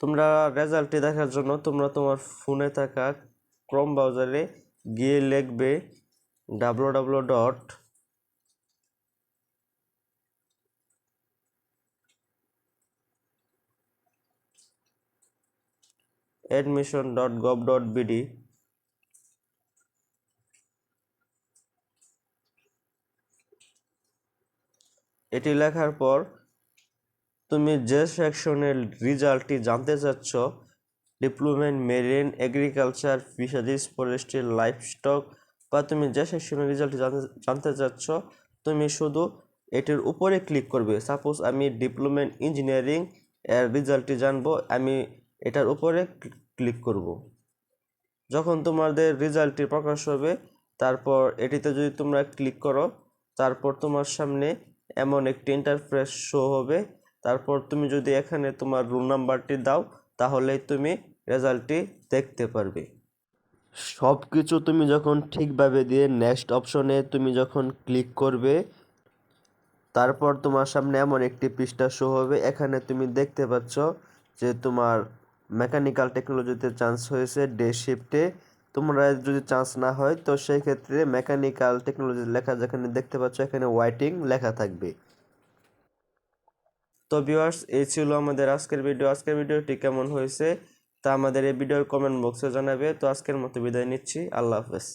তোমরা রেজাল্টটি দেখার জন্য তোমরা তোমার ফোনে থাকা ক্রোম ব্রাউজারে গিয়ে লিখবে W W dot admission dot gov dot BD এটি লেখার পর তুমি যে সেকশনের রেজাল্টটি জানতে চাচ্ছ diploma marine agriculture fisheries forestry livestock বা তুমি যে সেকশনের রেজাল্টটি জানতে জানতে চাচ্ছ, তুমি শুধু এটির উপরে ক্লিক করবে। সাপোজ আমি ডিপ্লোমেন্ট ইঞ্জিনিয়ারিং এর রেজাল্টটি জানব, আমি এটার উপরে ক্লিক করব। যখন তোমাদের রেজাল্টটি প্রকাশ হবে, তারপর এটিতে যদি তোমরা ক্লিক করো, তারপর তোমার সামনে এমন একটি ইন্টারফেস শো হবে। তারপর তুমি যদি এখানে তোমার রোল নাম্বারটি দাও, তাহলে তুমি রেজাল্টটি দেখতে পারবে। সব কিছু তুমি যখন ঠিকভাবে দিয়ে নেক্সট অপশনে তুমি যখন ক্লিক করবে, তারপর তোমার সামনে এমন একটি পৃষ্ঠা শো হবে। এখানে তুমি দেখতে পাচ্ছ যে তোমার মেকানিক্যাল টেকনোলজিতে চান্স হয়েছে ডে শিফটে তোমরা যদি চান্স না হয়, তো সেই ক্ষেত্রে মেকানিক্যাল টেকনোলজি লেখা যেখানে দেখতে পাচ্ছ, এখানে ওয়াইটিং লেখা থাকবে। তো ভিউয়ার্স এই ছিল আমাদের আজকের ভিডিও আজকের ভিডিওটি কেমন হয়েছে তা আমাদের এই ভিডিওর কমেন্ট বক্সে জানাবে। তো আজকের মতো বিদায় নিচ্ছি। আল্লাহ হাফেজ।